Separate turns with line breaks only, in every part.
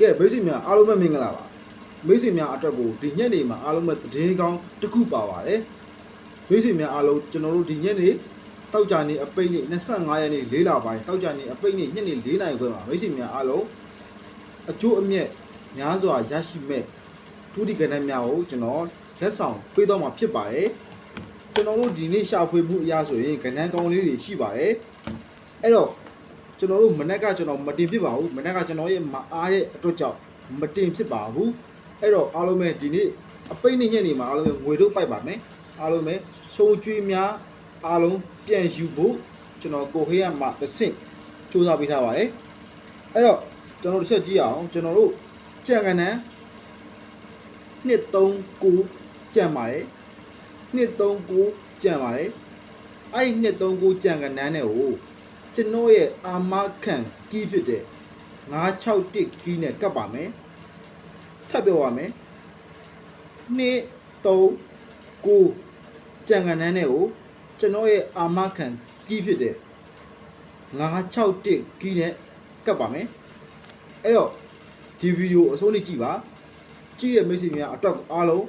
ကဲမိတ်ဆွေများအားလုံးပဲမင်္ဂလာပါမိတ်ဆွေများအတွက်ကိုဒီညနေမှာအားလုံးပဲသတင်းကောင်းတစ်ခုပါပါတယ်မိတ်ဆွေများအားလုံးကျွန်တော်တို့ဒီညနေတောက်ကြနေအပိတ်နေ့25ရက်နေ့၄လပိုင်းတောက်ကြနေအပိတ်နေ့ညနေ4နာရီခွဲမှာမိတ်ဆွေများအားလုံးအကျိုးအမြတ်များစွာရရှိမဲ့ဒုတိကဏ္ဍများကိုကျွန်တော်လက်ဆောင်ပေးတော့မှာဖြစ်ပါတယ်ကျွန်တော်တို့ဒီနေ့ရှာဖွေမှုအရာဆိုရင်ကဏ္ဍကောင်းလေးတွေရှိပါတယ်အဲ့တော့ ကျွန်တော်တို့မနက်ကကျွန်တော်မတင်ဖြစ်ပါဘူးမနက်ကကျွန်တော်ရဲ့မအားတဲ့အတွက်ကြောင့်မတင်ဖြစ်ပါဘူးအဲ့တော့အားလုံးပဲဒီနေ့အပိတ်နေညက်နေမှာအားလုံးပဲငွေတို့ပိုက်ပါမယ်အားလုံးပဲရှုံးကျွေးများအားလုံးပြန်ယူဖို့ကျွန်တော်ကိုဟေးရမှာတစ်ဆင့်စူးစမ်းပေးထားပါတယ်အဲ့တော့ကျွန်တော်တို့တစ်ချက်ကြည့်အောင်ကျွန်တော်တို့ကြံကန်နန်း139ကြံပါတယ်139ကြံပါတယ်အဲ့ဒီ139ကြံကန်နန်းနဲ့ ကိုကျွန်တော်ရဲ့အာမခံကီးဖြစ်တဲ့961ကီးနဲ့ကပ်ပါမယ်ထပ်ပြောပါမယ်2 3 9ကြံကန်နန်းနဲ့ကိုကျွန်တော်ရဲ့အာမခံကီးဖြစ်တဲ့961ကီးနဲ့ကပ်ပါမယ်အဲ့တော့ဒီဗီဒီယိုအဆုံးလေးကြည့်ပါကြည့်တဲ့မိတ်ဆွေများအတွက်အားလုံး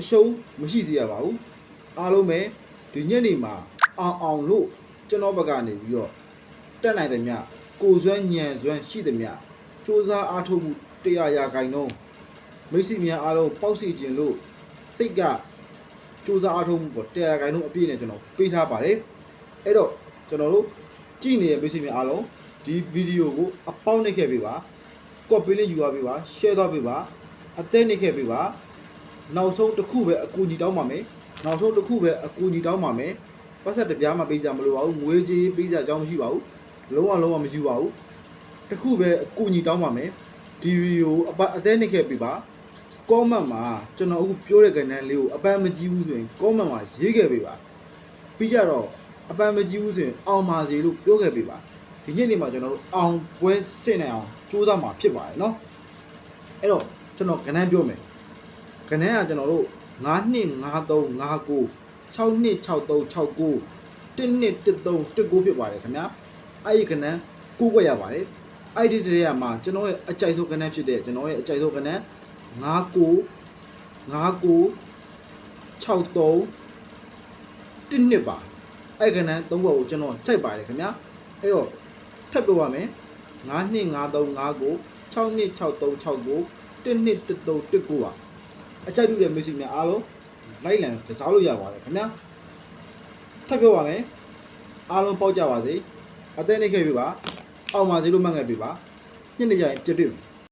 အရှုံးမရှိစေရပါဘူးအားလုံးပဲဒီညနေမှာအောင်အောင်လို့ကျွန်တော်ဘက်ကနေပြီးတော့ တက်နိုင်တယ်မြကိုစွမ်းညံစွမ်းရှိတယ်မြစူးစမ်းအားထုတ်မှုတရားရာခိုင်နှုန်းမိတ်ဆွေများအားလုံးပေါက်စီခြင်းလို့စိတ်ကစူးစမ်းအားထုတ်မှုပေါ့တရားရာခိုင်နှုန်းအပြည့်နဲ့ကျွန်တော်ပေးထားပါတယ်အဲ့တော့ကျွန်တော်တို့ကြည့်နေတဲ့မိတ်ဆွေများအားလုံးဒီဗီဒီယိုကိုအပေါင်းနှိပ်ခဲ့ပေးပါကော့ပီလေးယူပါပေးပါ share သွားပေးပါအသက်နှိပ်ခဲ့ပေးပါနောက်ဆုံးတစ်ခုပဲအကူအညီတောင်းပါမယ်နောက်ဆုံးတစ်ခုပဲအကူအညီတောင်းပါမယ်ပတ်သက်တပြားမှပေးကြမလို့ပါဘူးငွေကြေးပေးကြအကြောင်းမရှိပါဘူး လုံးဝလုံးဝမယူပါဘူးတခုပဲအကူအညီတောင်းပါမယ်ဒီဗီဒီယိုအပအသေးနှိပ်ခဲ့ပြီပါကောမန့်မှာကျွန်တော်အခုပြောတဲ့ကဏ္ဍလေးကိုအပန်းမကြည့်ဘူးဆိုရင်ကောမန့်မှာရေးခဲ့ပြီပါပြီးကြတော့အပန်းမကြည့်ဘူးဆိုရင်အောင်ပါစေလို့ပြောခဲ့ပြီပါဒီညနေမှာကျွန်တော်တို့အောင်ပွဲစစ်နိုင်အောင်ကြိုးစားမှာဖြစ်ပါတယ်เนาะအဲ့တော့ကျွန်တော်ကဏ္ဍပြောမယ်ကဏ္ဍကကျွန်တော်တို့9နှစ်53 59 6နှစ်63 69 1နှစ်13 19ဖြစ်ပါတယ်ခင်ဗျာ အဲ့ဒီကဏ္ဍကိုးကွက်ရပါတယ်အဲ့ဒီတည်းရမှာကျွန်တော်ရဲ့အကြိုက်ဆုံးကဏ္ဍဖြစ်တဲ့ကျွန်တော်ရဲ့အကြိုက်ဆုံးကဏ္ဍ99 99 63 1နှစ်ပါအဲ့ကဏ္ဍသုံးခုကိုကျွန်တော်ထိုက်ပါတယ်ခင်ဗျာအဲ့တော့ထပ်ပြောပါမယ်9နှစ်5359 6နှစ်6369 1နှစ်13 19ပါအကြိုက်ပြုတဲ့မိတ်ဆွေများအားလုံးလိုက်လံကစားလို့ရပါတယ်ခင်ဗျာထပ်ပြောပါမယ်အားလုံးပေါက်ကြပါစေ အသေးနေခဲ့ပြီပါအောင်ပါစေလို့မှတ်ခဲ့ပြီပါညနေကျရင်ပြည့်တွေ့မယ်